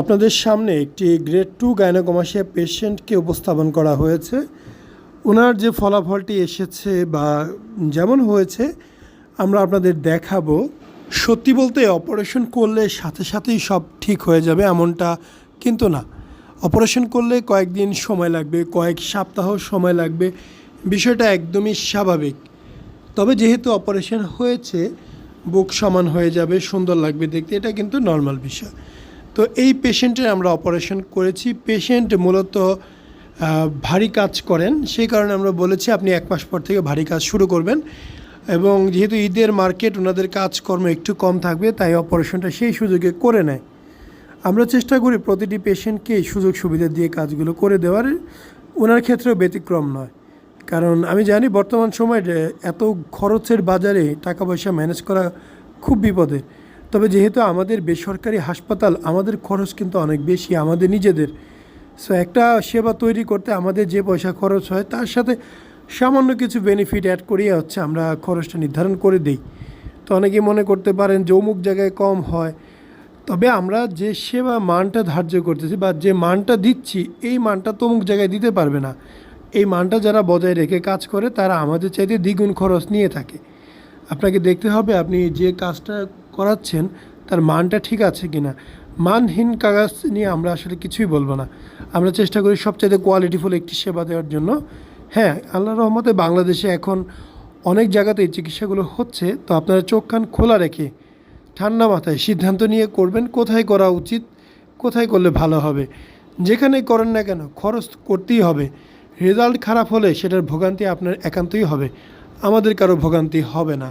আপনাদের সামনে একটি গ্রেড টু গাইনোকমাসিয়া পেশেন্টকে উপস্থাপন করা হয়েছে। ওনার যে ফলাফলটি এসেছে বা যেমন হয়েছে, আমরা আপনাদের দেখাবো। সত্যি বলতে অপারেশন করলে সাথে সাথেই সব ঠিক হয়ে যাবে এমনটা কিন্তু না। অপারেশন করলে কয়েকদিন সময় লাগবে, কয়েক সপ্তাহ সময় লাগবে। বিষয়টা একদমই স্বাভাবিক। তবে যেহেতু অপারেশন হয়েছে, বুক সমান হয়ে যাবে, সুন্দর লাগবে দেখতে, এটা কিন্তু নর্মাল বিষয়। তো এই পেশেন্টের আমরা অপারেশন করেছি। পেশেন্ট মূলত ভারী কাজ করেন। সেই কারণে আমরা বলেছি, আপনি এক মাস পর থেকে ভারী কাজ শুরু করবেন। এবং যেহেতু ঈদের মার্কেট, ওনাদের কাজকর্ম একটু কম থাকবে, তাই অপারেশনটা সেই সুযোগে করে নেয়। আমরা চেষ্টা করি প্রতিটি পেশেন্টকে সুযোগ সুবিধা দিয়ে কাজগুলো করে দেওয়ার। ওনার ক্ষেত্রেও ব্যতিক্রম নয়। কারণ আমি জানি বর্তমান সময়ে এত খরচের বাজারে টাকা পয়সা ম্যানেজ করা খুব বিপদে তবে যেহেতু আমাদের বেসরকারি হাসপাতাল, আমাদের খরচ কিন্তু অনেক বেশি, আমাদের নিজেদের। সো একটা সেবা তৈরি করতে আমাদের যে পয়সা খরচ হয়, তার সাথে সামান্য কিছু বেনিফিট অ্যাড করিয়ে হচ্ছে আমরা খরচটা নির্ধারণ করে দিই। তো অনেকে মনে করতে পারেন যে অমুক জায়গায় কম হয়। তবে আমরা যে সেবা মানটা ধার্য করতেছি বা যে মানটা দিচ্ছি, এই মানটা তো অমুক জায়গায় দিতে পারবে না। এই মানটা যারা বজায় রেখে কাজ করে, তারা আমাদের চাইতে দ্বিগুণ খরচ নিয়ে থাকে। আপনাকে দেখতে হবে, আপনি যে কাজটা করাচ্ছেন, তার মানটা ঠিক আছে কি না মানহীন কাগজ নিয়ে আমরা আসলে কিছুই বলব না। আমরা চেষ্টা করি সবচাইতে কোয়ালিটিফুল একটি সেবা দেওয়ার জন্য। হ্যাঁ আল্লাহ রহমতে বাংলাদেশে এখন অনেক জায়গাতে চিকিৎসাগুলো হচ্ছে, তো আপনারা চোখ কান খোলা রেখে ঠান্ডা মাথায় সিদ্ধান্ত নিয়ে করবেন, কোথায় করা উচিত, কোথায় করলে ভালো হবে। যেখানে করেন না কেন, খরচ করতেই হবে। রেজাল্ট খারাপ হলে সেটার ভোগান্তি আপনার একান্তই হবে। আমাদের কারও ভোগান্তি হবে না।